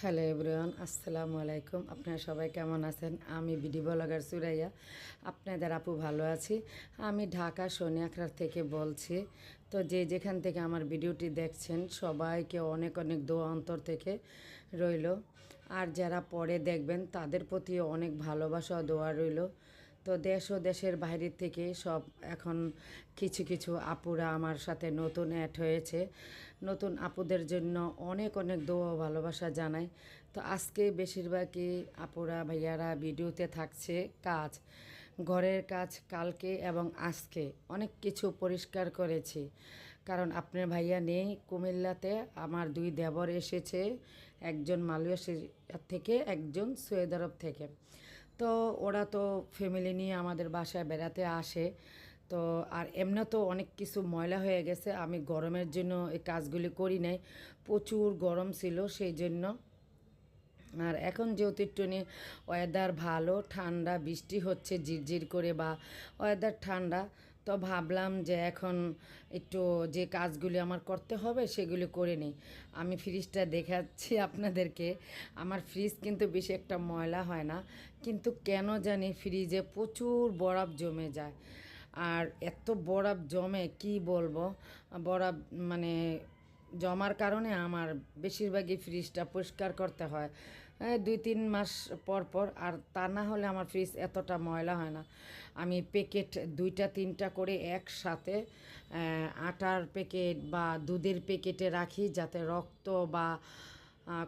Hello everyone, আসসালামু আলাইকুম। আপনারা সবাই কেমন আছেন? আমি বিডি ব্লগার সুরাইয়া। আপনাদের আপু ভালো আছি? আমি ঢাকা সোনিয়াখড়ার থেকে বলছি, তো যে যেখান থেকে আমার ভিডিওটি দেখছেন, সবাইকে অনেক অনেক দোয়া অন্তর থেকে রইল। আর যারা পরে দেখবেন, তাদের প্রতি অনেক ভালোবাসা দোয়া রইল। তো দেশ ও দেশের বাইরের থেকে সব এখন কিছু কিছু আপুরা আমার সাথে নতুন অ্যাড হয়েছে। নতুন আপুদের জন্য অনেক অনেক দোয়া ভালোবাসা জানাই। তো আজকে বেশিরভাগই আপুরা, ভাইয়ারা ভিডিওতে থাকছে কাজ, ঘরের কাজ কালকে এবং আজকে। অনেক কিছু পরিষ্কার করেছি। কারণ আপনার ভাইয়া নেই কুমিল্লাতে, আমার দুই দেবর এসেছে, একজন মালয়েশিয়া থেকে, একজন সৈয়দ আরব থেকে। তো ওরা তো ফ্যামিলি নিয়ে আমাদের বাসায় বেড়াতে আসে। তো আর এমনি তো অনেক কিছু ময়লা হয়ে গেছে। আমি গরমের জন্য এই কাজগুলি করি নাই। প্রচুর গরম ছিল সেই জন্য। আর এখন যেহেতু একটুনি ওয়েদার ভালো, ঠান্ডা, বৃষ্টি হচ্ছে, ঝিরঝির করে বা ওয়েদার ঠান্ডা তো ভাবলাম যে এখন একটু যে কাজগুলি আমার করতে হবে সেগুলি করে নিই। আমি ফ্রিজটা দেখাচ্ছি আপনাদেরকে। আমার ফ্রিজ কিন্তু বেশি একটা ময়লা হয় না। কিন্তু কেন জানি ফ্রিজে প্রচুর বরফ জমে যায়। আর এত বরফ জমে, কি বলব? বরফ মানে জমার কারণে আমার বেশিরভাগই ফ্রিজটা পরিষ্কার করতে হয়। দুই, তিন মাস পর পর, আর তা না হলে আমার ফ্রিজ এতটা ময়লা হয় না। আমি প্যাকেট দুইটা, তিনটা করে একসাথে আটার প্যাকেট বা দুধের প্যাকেটে রাখি যাতে রক্ত বা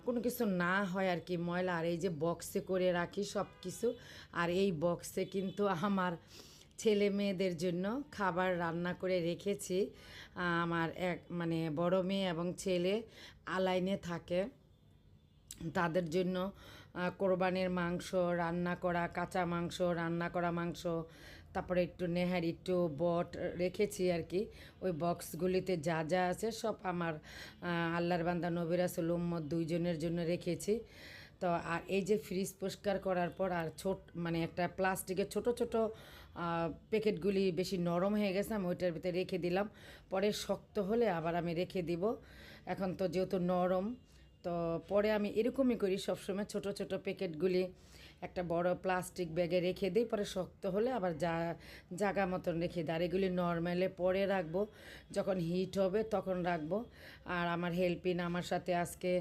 কোনো কিছু না হয় আর কি ময়লা। আর এই যে বক্সে করে রাখি সব কিছু আর এই বক্সে কিন্তু আমার ছেলে মেয়েদের জন্য খাবার রান্না করে রেখেছি। আমার এক মানে বড় মেয়ে এবং ছেলে আলাইনে থাকে। তাদের জন্য কোরবানির মাংস, রান্না করা কাঁচা মাংস, রান্না করা মাংস, তারপরে একটু নেহার, একটু বট রেখেছি আর কি। ওই বক্সগুলিতে যা যা আছে সব আমার আল্লাহর বান্দা নবিরাসুল উম্মদ দুইজনের জন্য রেখেছি। তো আর এই যে ফ্রিজ পরিষ্কার করার পর আর ছোট মানে একটা প্লাস্টিকের ছোট ছোট প্যাকেটগুলি বেশি নরম হয়ে গেছে, আমি ওইটার ভিতরে রেখে দিলাম। পরে শক্ত হলে আবার আমি রেখে দিব। এখন তো যেহেতু নরম তো পরে আমি এরকমই করি, সবসময় ছোট ছোট প্যাকেটগুলি একটা বড় প্লাস্টিক ব্যাগে রেখে দিই, পরে শক্ত হলে আবার যা জায়গা মতন রেখে দিই। আর এগুলি নর্মালে পরে রাখব, যখন হিট হবে তখন রাখব। আর আমার হেল্পিন আমার সাথে আজকে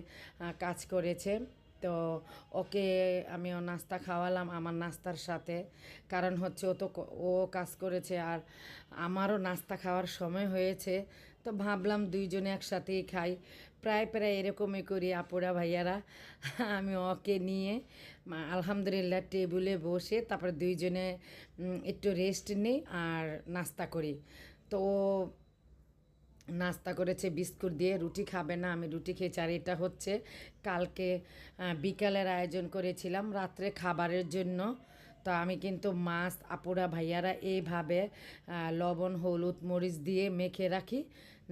কাজ করেছে। তো ওকে আমি ও নাস্তা খাওয়ালাম আমার নাস্তার সাথে। কারণ হচ্ছে ও তো ও কাজ করেছে আর আমারও নাস্তা খাওয়ার সময় হয়েছে। তো ভাবলাম দুইজনে একসাথেই খাই। প্রায় প্রায় এরকমই করি আপুরা, ভাইয়ারা। আমি ওকে নিয়ে আলহামদুলিল্লাহ, টেবিলে বসে তারপরে দুইজনে একটু রেস্ট নিই আর নাস্তা করি। তো নাস্তা করেছে, বিস্কুট দিয়ে রুটি খাবে না, আমি রুটি খেয়েছি আর এটা হচ্ছে কালকে বিকালের আয়োজন করেছিলাম রাত্রে খাবারের জন্য। তো আমি কিন্তু মাছ, আপুরা, ভাইয়ারা এইভাবে লবণ, হলুদ, মরিচ দিয়ে মেখে রাখি।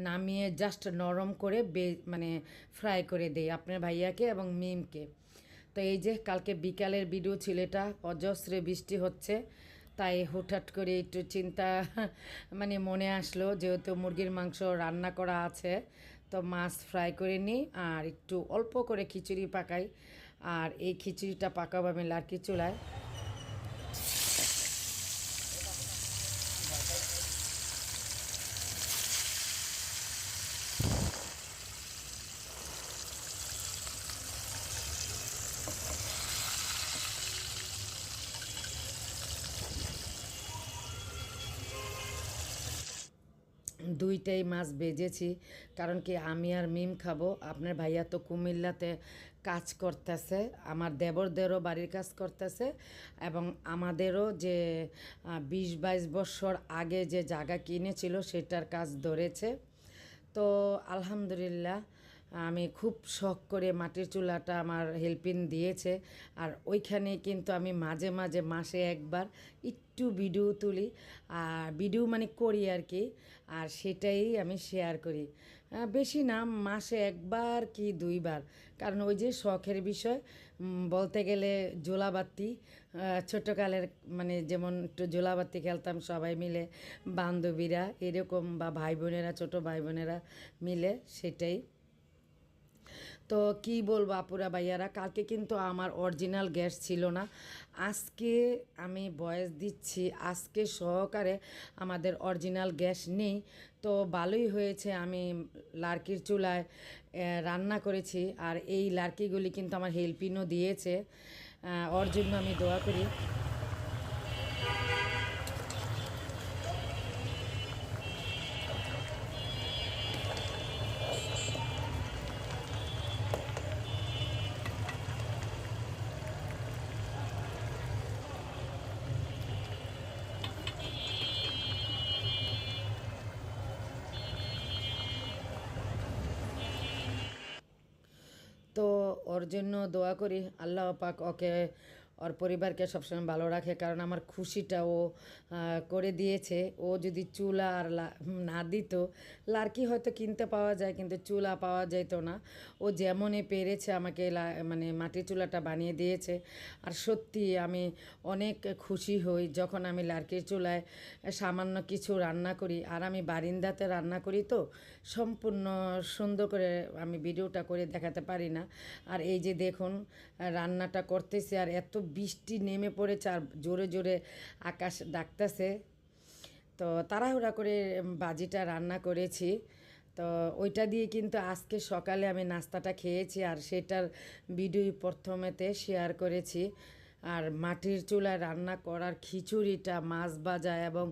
নামিয়ে জাস্ট নরম করে বে মানে ফ্রাই করে দিই আপনার ভাইয়াকে এবং মিমকে। তো এই যে কালকে বিকালের ভিডিও ছিল এটা, অজস্রে বৃষ্টি হচ্ছে, তাই হুটহাট করে একটু চিন্তা মানে মনে আসলো যেহেতু মুরগির মাংস রান্না করা আছে, তো মাছ ফ্রাই করে নিই আর একটু অল্প করে খিচুড়ি পাকাই। আর এই খিচুড়িটা পাকাবো আমি লার্কি চুলায়। দুইটাই মাছ বেজেছি। কারণ কি আমি আর মিম খাব। আপনার ভাইয়া তো কুমিল্লাতে কাজ করতেছে। আমার দেবরদেরও বাড়ির কাজ করতেছে। এবং আমাদেরও যে বিশ বাইশ বছর আগে যে জায়গা কিনেছিল সেটার কাজ ধরেছে। তো আলহামদুলিল্লাহ আমি খুব শখ করে মাটির চুলাটা আমার হেল্পিন দিয়েছে। আর ওইখানে কিন্তু আমি মাঝে মাঝে মাসে একবার একটু ভিডিও তুলি। আর ভিডিও মানে করি আর কি। আর সেটাই আমি শেয়ার করি। বেশি না, মাসে একবার কি দুইবার। কারণ ওই যে শখের বিষয় বলতে গেলে জোলাবাতি ছোটোকালের মানে যেমন একটু জোলাবাতি খেলতাম সবাই মিলে, বান্ধবীরা এরকম বা ভাই বোনেরা, ছোটো ভাই বোনেরা মিলে সেটাই তো কি বলব আপুরা ভাইয়ারা? কালকে কিন্তু আমার অরিজিনাল গ্যাস ছিল না। আজকে আমি বয়স দিচ্ছি, আজকে সহকারে আমাদের অরিজিনাল গ্যাস নেই। তো ভালোই হয়েছে, আমি লার্কির চুলায় রান্না করেছি। আর এই লার্কিগুলি কিন্তু আমার হেল্পিনও দিয়েছে। ওর জন্য আমি দোয়া করি। জন্য দোয়া করি আল্লাহ পাক ওকে ওর পরিবারকে সবসময় ভালো রাখে, কারণ আমার খুশিটা ও করে দিয়েছে। ও যদি চুলা আর না দিত, লার্কি হয়তো কিনতে পাওয়া যায়, কিন্তু চুলা পাওয়া যেত না। ও যেমনই পেরেছে আমাকে মানে মাটির চুলাটা বানিয়ে দিয়েছে। আর সত্যি আমি অনেক খুশি হই যখন আমি লার্কির চুলায় সামান্য কিছু রান্না করি। আর আমি বারিন্দাতে রান্না করি তো, সম্পূর্ণ সুন্দর করে আমি ভিডিওটা করে দেখাতে পারি না। আর এই যে দেখুন, রান্নাটা করতেছি আর এত বৃষ্টি নেমে পড়েছে আর জোরে জোরে আকাশ ডাকতেছে। তো তাড়াহুড়া করে বাজিটা রান্না করেছি। তো ওইটা দিয়ে কিন্তু আজকে সকালে আমি নাস্তাটা খেয়েছি আর সেটার ভিডিও প্রথমেতে শেয়ার করেছি। আর মাটির চুলায় রান্না করার খিচুড়িটা, মাছ ভাজা এবং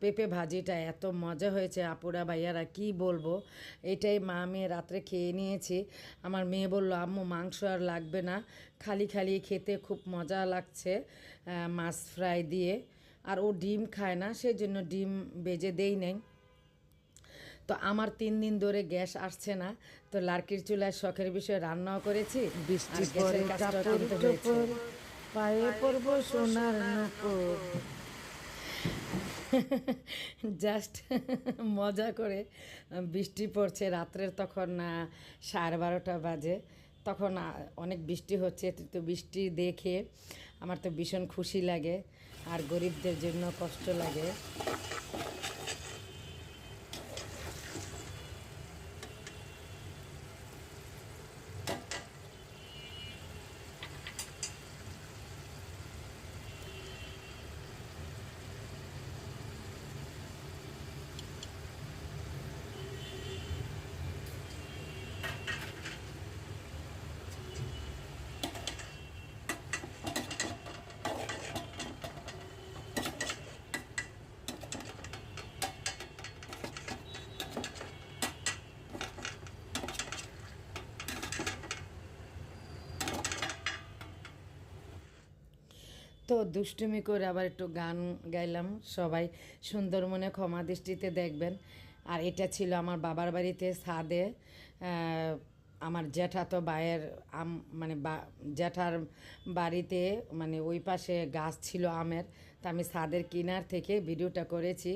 পেঁপে ভাজিটা এত মজা হয়েছে। আপুরা, ভাইয়ারা, কি বলব? এটাই মা মেয়ে রাত্রে খেয়ে নিয়েছি। আমার মেয়ে বলল, আম্মু, মাংস আর লাগবে না। খালি খালি খেতে খুব মজা লাগছে মাছ ফ্রাই দিয়ে। আর ও ডিম খায় না সেই জন্য ডিম বেজে দেই নেই। তো আমার তিন দিন ধরে গ্যাস আসছে না তো লার্কির চুলায় শখের বিষয়ে রান্নাও করেছি বৃষ্টি পায়ে সোনার নূপুর। জাস্ট মজা করে বৃষ্টি পড়ছে রাত্রের তখন আহ, সাড়ে বারোটা বাজে। তখন অনেক বৃষ্টি হচ্ছে তো বৃষ্টি দেখে আমার তো ভীষণ খুশি লাগে আর গরিবদের জন্য কষ্ট লাগে। তো দুষ্টুমি করে আবার একটু গান গাইলাম সবাই। সুন্দর মনে ক্ষমা দৃষ্টিতে দেখবেন। আর এটা ছিল আমার বাবার বাড়িতে সাদে আমার জ্যাঠা তো বায়ের আম মানে জ্যাঠার বাড়িতে মানে ওই পাশে গাছ ছিল আমের। তা আমি সাদের কিনার থেকে ভিডিওটা করেছি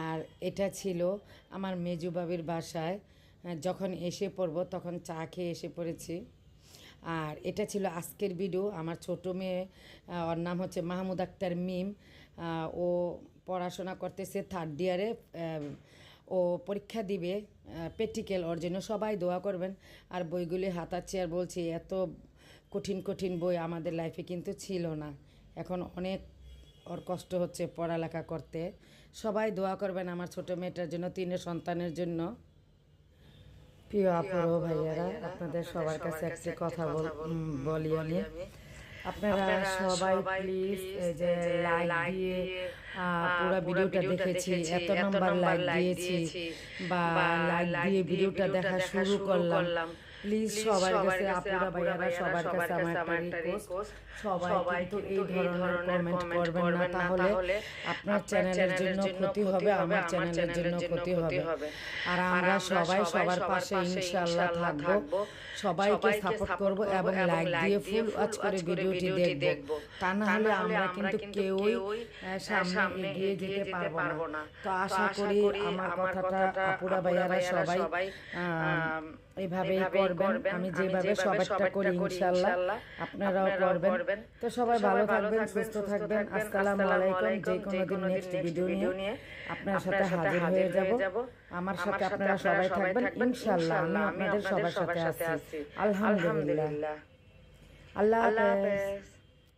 আর এটা ছিল আমার মেজু বাবির বাসায়। যখন এসে পড়ব তখন চা খেয়ে এসে পড়েছি। আর এটা ছিল আজকের ভিডিও আমার ছোট মেয়ে ওর নাম হচ্ছে মাহমুদ আক্তার মিম। ও পড়াশোনা করতেছে থার্ড ইয়ারে ও পরীক্ষা দিবে প্র্যাকটিক্যাল ওর জন্য সবাই দোয়া করবেন। আর বইগুলি হাতাচ্ছি আর বলছি, এত কঠিন কঠিন বই আমাদের লাইফে কিন্তু ছিল না। এখন অনেক ওর কষ্ট হচ্ছে পড়ালেখা করতে। সবাই দোয়া করবেন আমার ছোট মেয়েটার জন্য তিনের সন্তানের জন্য। প্রিয় আপুরো ভাইয়ারা আপনাদের সবার কাছে একটি কথা বলি আমি। আপনারা সবাই প্লিজ এই যে লাইক দিয়ে পুরো ভিডিওটা দেখেছি এত নম্বর লাইক দিয়েছি বা লাইক দিয়ে ভিডিওটা দেখা শুরু করলাম। প্লিজ সবার কাছে আপুরা ভাইয়ারা সবার কাছে আমার একটা রিকোয়েস্ট সবাই কিন্তু এই ধরনের কমেন্ট করবেন না তাহলে আপনার চ্যানেলের জন্য ক্ষতি হবে আমার চ্যানেলের জন্য ক্ষতি হবে। আর আমরা সবাই সবার পাশে ইনশাআল্লাহ থাকব। সবাইকে সাপোর্ট করব এবং লাইক দিয়ে ফুল ওয়াচ করে ভিডিওটি দেখব। তা না হলে আমরা কিন্তু কেউই সামনে এগিয়ে যেতে পারব না। তো আশা করি আমার কথাটা আপুরা ভাইয়ারা সবাই আহ, এইভাবেই করবেন। আমি যেভাবে সবারটা করি ইনশাল্লাহ। আপনারাও করবেন। তো সবাই ভালো থাকবেন সুস্থ থাকবেন। আসসালামু আলাইকুম। যে কোনো দিন নেক্সট ভিডিও নিয়ে আপনার সাথে হাজির হয়ে যাব। আমার সাথে আপনারা সবাই থাকবেন। ইনশাল্লাহ আমি আপনাদের সবার সাথে আছি। আলহামদুলিল্লাহ। আল্লাহ হাফেজ।